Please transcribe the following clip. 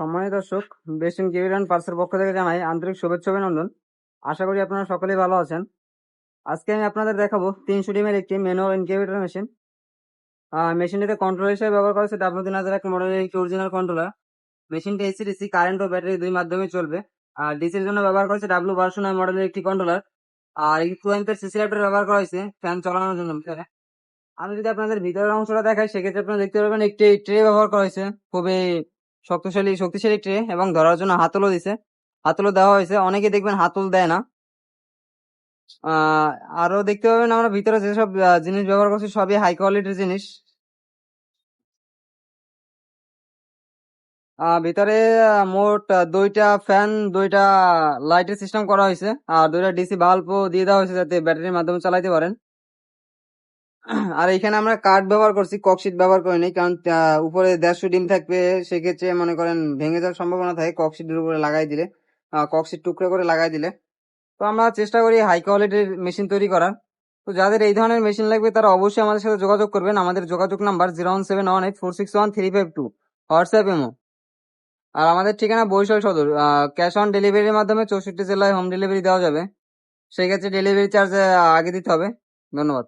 সম্মানিত দর্শক, বেসিন কেবিরান পার্সের পক্ষ থেকে জানাই আন্তরিক শুভেচ্ছা অভিনন্দন। আশা করি আপনারা সকলেই ভালো আছেন। আজকে আমি আপনাদের দেখাবো তিনশো ডিমের একটি ম্যানুয়াল ইনকিউবেটর মেশিন। মেশিনটিতে কন্ট্রোলার হিসেবে ব্যবহার করা হয়েছে ডাব্লিউ তিন হাজার এক মডেলের একটি অরিজিনাল কন্ট্রোলার মেশিনটি এসি ডিসি কারেন্ট ও ব্যাটারি দুই মাধ্যমে চলবে। আর ডিসির জন্য ব্যবহার করা হয়েছে ডাব্লিউ বারোশো নয় মডেলের একটি কন্ট্রোলার আর এই টু সিসি ল্যাপটপ ব্যবহার করা হয়েছে ফ্যান চালানোর জন্য আমি যদি আপনাদের ভিতরের অংশটা দেখাই, সেক্ষেত্রে আপনারা দেখতে পারবেন একটি ট্রে ব্যবহার করা হয়েছে। খুবই শক্তিশালী শক্তিশালী ট্রে এবং ধরার জন্য হাতলও দিছে। হাতলও দেওয়া হয়েছে। অনেকে দেখবেন হাতল দেয় না। আরও দেখতে পাবেন আমরা ভিতরে যেসব জিনিস ব্যবহার করছি সবই হাই কোয়ালিটির জিনিস। ভিতরে মোট দুইটা ফ্যান দুইটা লাইটের সিস্টেম করা হয়েছে। আর দুইটা ডিসি বাল্বও দিয়ে দেওয়া হয়েছে যাতে ব্যাটারির মাধ্যমে চালাতে পারেন। আর এখানে আমরা কাঠ ব্যবহার করছি, ককশিট ব্যবহার করিনি কারণ উপরে দেড়শো ডিম থাকবে, সেক্ষেত্রে মনে করেন ভেঙে যাওয়ার সম্ভাবনা থাকে ককশিটের উপরে লাগাই দিলে ককশিট টুকরো করে লাগাই দিলে। তো আমরা চেষ্টা করি হাই কোয়ালিটির মেশিন তৈরি করার। তো যাদের এই ধরনের মেশিন লাগবে, তারা অবশ্যই আমাদের সাথে যোগাযোগ করবেন। আমাদের যোগাযোগ number zero one seven one eight four six one three five two, WhatsApp imo আর আমাদের ঠিকানা বরিশাল সদর ক্যাশ অন ডেলিভারির মাধ্যমে চৌষট্টি জেলায় হোম ডেলিভারি দেওয়া যাবে। সেই ক্ষেত্রে ডেলিভারি চার্জ আগে দিতে হবে। ধন্যবাদ।